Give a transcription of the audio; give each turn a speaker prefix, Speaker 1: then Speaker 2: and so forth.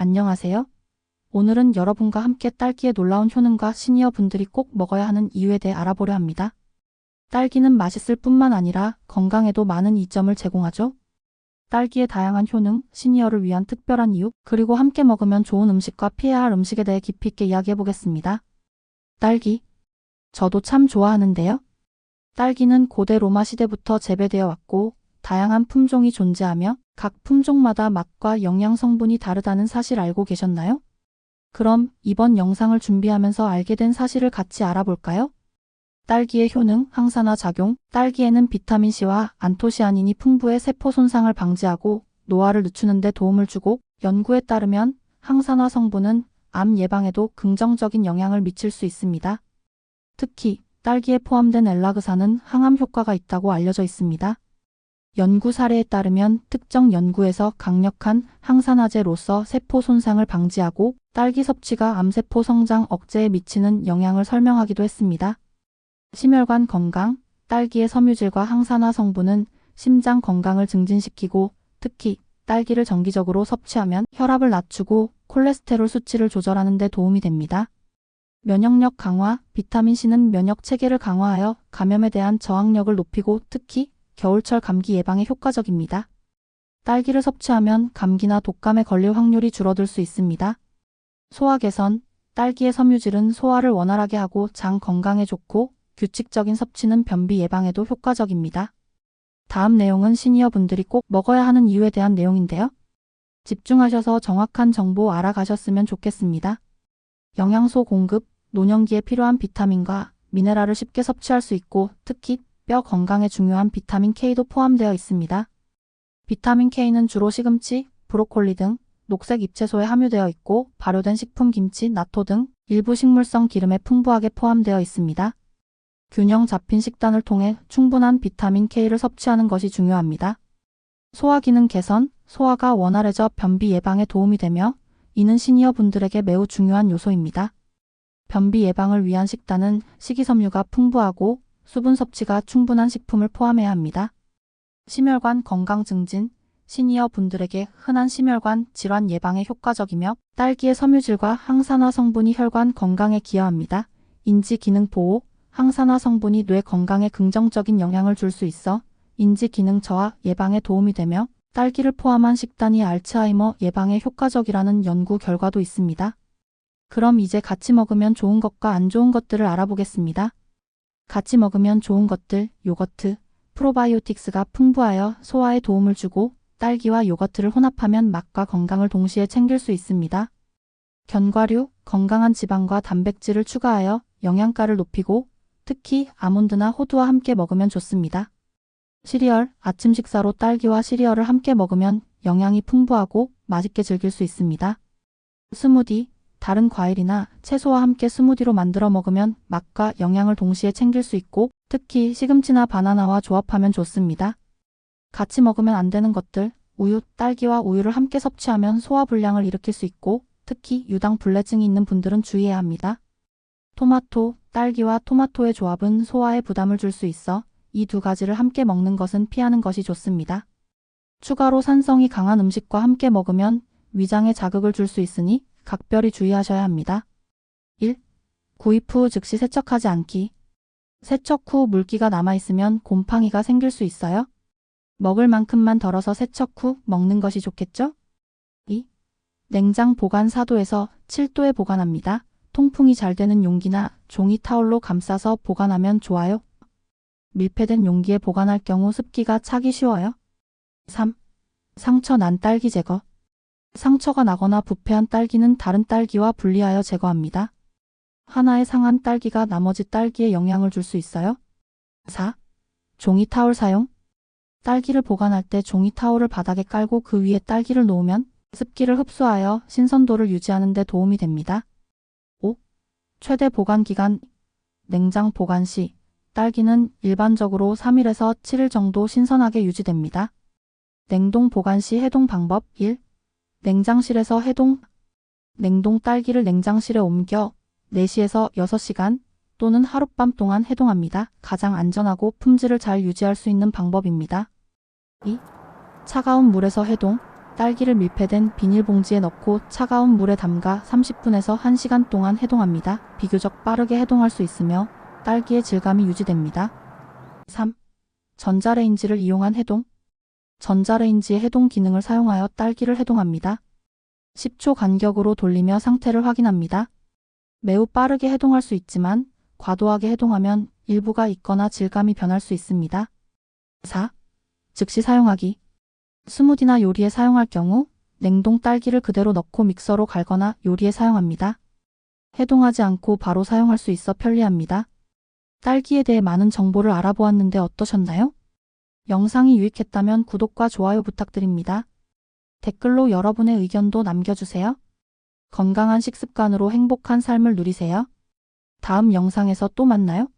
Speaker 1: 안녕하세요. 오늘은 여러분과 함께 딸기의 놀라운 효능과 시니어 분들이 꼭 먹어야 하는 이유에 대해 알아보려 합니다. 딸기는 맛있을 뿐만 아니라 건강에도 많은 이점을 제공하죠. 딸기의 다양한 효능, 시니어를 위한 특별한 이유, 그리고 함께 먹으면 좋은 음식과 피해야 할 음식에 대해 깊이 있게 이야기해 보겠습니다. 딸기. 저도 참 좋아하는데요. 딸기는 고대 로마 시대부터 재배되어 왔고, 다양한 품종이 존재하며 각 품종마다 맛과 영양 성분이 다르다는 사실 알고 계셨나요? 그럼 이번 영상을 준비하면서 알게 된 사실을 같이 알아볼까요? 딸기의 효능, 항산화 작용, 딸기에는 비타민C와 안토시아닌이 풍부해 세포 손상을 방지하고 노화를 늦추는 데 도움을 주고 연구에 따르면 항산화 성분은 암 예방에도 긍정적인 영향을 미칠 수 있습니다. 특히 딸기에 포함된 엘라그산은 항암 효과가 있다고 알려져 있습니다. 연구 사례에 따르면 특정 연구에서 강력한 항산화제로서 세포 손상을 방지하고 딸기 섭취가 암세포 성장 억제에 미치는 영향을 설명하기도 했습니다. 심혈관 건강, 딸기의 섬유질과 항산화 성분은 심장 건강을 증진시키고 특히 딸기를 정기적으로 섭취하면 혈압을 낮추고 콜레스테롤 수치를 조절하는 데 도움이 됩니다. 면역력 강화, 비타민C는 면역 체계를 강화하여 감염에 대한 저항력을 높이고 특히 겨울철 감기 예방에 효과적입니다. 딸기를 섭취하면 감기나 독감에 걸릴 확률이 줄어들 수 있습니다. 소화 개선, 딸기의 섬유질은 소화를 원활하게 하고 장 건강에 좋고 규칙적인 섭취는 변비 예방에도 효과적입니다. 다음 내용은 시니어 분들이 꼭 먹어야 하는 이유에 대한 내용인데요. 집중하셔서 정확한 정보 알아가셨으면 좋겠습니다. 영양소 공급, 노년기에 필요한 비타민과 미네랄을 쉽게 섭취할 수 있고 특히 뼈 건강에 중요한 비타민 K도 포함되어 있습니다. 비타민 K는 주로 시금치, 브로콜리 등 녹색 잎채소에 함유되어 있고 발효된 식품 김치, 나토 등 일부 식물성 기름에 풍부하게 포함되어 있습니다. 균형 잡힌 식단을 통해 충분한 비타민 K를 섭취하는 것이 중요합니다. 소화 기능 개선, 소화가 원활해져 변비 예방에 도움이 되며 이는 시니어 분들에게 매우 중요한 요소입니다. 변비 예방을 위한 식단은 식이섬유가 풍부하고 수분 섭취가 충분한 식품을 포함해야 합니다. 심혈관 건강 증진, 시니어 분들에게 흔한 심혈관 질환 예방에 효과적이며 딸기의 섬유질과 항산화 성분이 혈관 건강에 기여합니다. 인지 기능 보호, 항산화 성분이 뇌 건강에 긍정적인 영향을 줄 수 있어 인지 기능 저하 예방에 도움이 되며 딸기를 포함한 식단이 알츠하이머 예방에 효과적이라는 연구 결과도 있습니다. 그럼 이제 같이 먹으면 좋은 것과 안 좋은 것들을 알아보겠습니다. 같이 먹으면 좋은 것들, 요거트, 프로바이오틱스가 풍부하여 소화에 도움을 주고 딸기와 요거트를 혼합하면 맛과 건강을 동시에 챙길 수 있습니다. 견과류, 건강한 지방과 단백질을 추가하여 영양가를 높이고 특히 아몬드나 호두와 함께 먹으면 좋습니다. 시리얼, 아침 식사로 딸기와 시리얼을 함께 먹으면 영양이 풍부하고 맛있게 즐길 수 있습니다. 스무디, 다른 과일이나 채소와 함께 스무디로 만들어 먹으면 맛과 영양을 동시에 챙길 수 있고 특히 시금치나 바나나와 조합하면 좋습니다. 같이 먹으면 안 되는 것들, 우유, 딸기와 우유를 함께 섭취하면 소화불량을 일으킬 수 있고 특히 유당 불내증이 있는 분들은 주의해야 합니다. 토마토, 딸기와 토마토의 조합은 소화에 부담을 줄 수 있어 이 두 가지를 함께 먹는 것은 피하는 것이 좋습니다. 추가로 산성이 강한 음식과 함께 먹으면 위장에 자극을 줄 수 있으니 각별히 주의하셔야 합니다. 1. 구입 후 즉시 세척하지 않기. 세척 후 물기가 남아있으면 곰팡이가 생길 수 있어요. 먹을 만큼만 덜어서 세척 후 먹는 것이 좋겠죠? 2. 냉장 보관 4도에서 7도에 보관합니다. 통풍이 잘 되는 용기나 종이 타올로 감싸서 보관하면 좋아요. 밀폐된 용기에 보관할 경우 습기가 차기 쉬워요. 3. 상처 난 딸기 제거. 상처가 나거나 부패한 딸기는 다른 딸기와 분리하여 제거합니다. 하나의 상한 딸기가 나머지 딸기에 영향을 줄 수 있어요. 4. 종이 타올 사용. 딸기를 보관할 때 종이 타올을 바닥에 깔고 그 위에 딸기를 놓으면 습기를 흡수하여 신선도를 유지하는 데 도움이 됩니다. 5. 최대 보관 기간. 냉장 보관 시 딸기는 일반적으로 3일에서 7일 정도 신선하게 유지됩니다. 냉동 보관 시 해동 방법 1. 냉장실에서 해동. 냉동 딸기를 냉장실에 옮겨 4시에서 6시간 또는 하룻밤 동안 해동합니다. 가장 안전하고 품질을 잘 유지할 수 있는 방법입니다. 2. 차가운 물에서 해동. 딸기를 밀폐된 비닐봉지에 넣고 차가운 물에 담가 30분에서 1시간 동안 해동합니다. 비교적 빠르게 해동할 수 있으며 딸기의 질감이 유지됩니다. 3. 전자레인지를 이용한 해동. 전자레인지의 해동 기능을 사용하여 딸기를 해동합니다. 10초 간격으로 돌리며 상태를 확인합니다. 매우 빠르게 해동할 수 있지만 과도하게 해동하면 일부가 익거나 질감이 변할 수 있습니다. 4. 즉시 사용하기. 스무디나 요리에 사용할 경우 냉동 딸기를 그대로 넣고 믹서로 갈거나 요리에 사용합니다. 해동하지 않고 바로 사용할 수 있어 편리합니다. 딸기에 대해 많은 정보를 알아보았는데 어떠셨나요? 영상이 유익했다면 구독과 좋아요 부탁드립니다. 댓글로 여러분의 의견도 남겨주세요. 건강한 식습관으로 행복한 삶을 누리세요. 다음 영상에서 또 만나요.